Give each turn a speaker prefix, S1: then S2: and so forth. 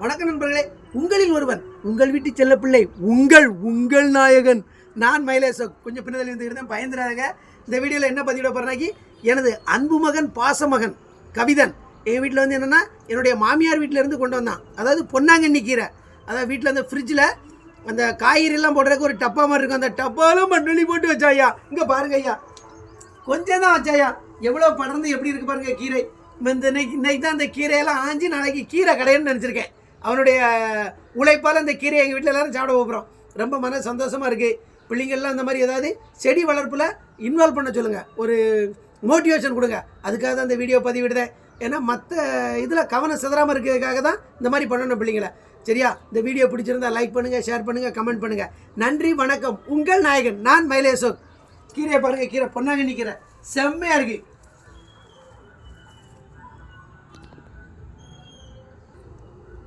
S1: வணக்கம் நண்பர்களே உங்களில் ஒருவன் உங்கள் வீட்டு செல்லப்பிள்ளை உங்கள் உங்கள் நாயகன். நான் மயிலேசோ. கொஞ்சம் பின்னதில் இருந்து இருந்தேன் பயந்துடாதங்க. இந்த வீடியோவில் என்ன பதிவிட போகிறேன்னாக்கி எனது அன்பு மகன் பாசமகன் கவிதன். என் வீட்டில் வந்து என்னென்னா என்னுடைய மாமியார் வீட்டிலேருந்து கொண்டு வந்தான். அதாவது பொன்னாங்கண்ணி கீரை. அதாவது வீட்டில் அந்த ஃப்ரிட்ஜில் அந்த காய்கறிலாம் போடுறதுக்கு ஒரு டப்பா மாதிரி இருக்கும். அந்த டப்பாலாம் மண்ணெண்ணி போட்டு வச்சா ஐயா இங்கே பாருங்க ஐயா. கொஞ்சம் தான் வச்சாயா எவ்வளோ படர்ந்து எப்படி இருக்கு பாருங்க கீரை. இந்த இன்னைக்கு தான் அந்த கீரையெல்லாம் ஆஞ்சி நாளைக்கு கீரை கடைன்னு நினச்சிருக்கேன். அவனுடைய உழைப்பால் அந்த கீரையை எங்கள் வீட்டில் எல்லாரும் சாப்பிட போகிறோம் ரொம்ப மன சந்தோஷமாக இருக்குது பிள்ளைங்கள்லாம் அந்த மாதிரி ஏதாவது செடி வளர்ப்பில் இன்வால்வ் பண்ண சொல்லுங்கள் ஒரு மோட்டிவேஷன் கொடுங்க. அதுக்காக தான் இந்த வீடியோ பதிவிடுதேன் ஏன்னா மற்ற இதில் கவனம் சிதறாமல் இருக்கிறதுக்காக தான் இந்த மாதிரி பண்ணணும் பிள்ளைங்களை. சரியா? இந்த வீடியோ பிடிச்சிருந்தா லைக் பண்ணுங்கள் ஷேர் பண்ணுங்கள் கமெண்ட் பண்ணுங்கள் நன்றி வணக்கம். உங்கள் நாயகன். நான் மயிலேசோக் கீரையை பாருங்கள் கீரை பொன்னாங்கண்ணி கீரை. செம்மையாக இருக்குது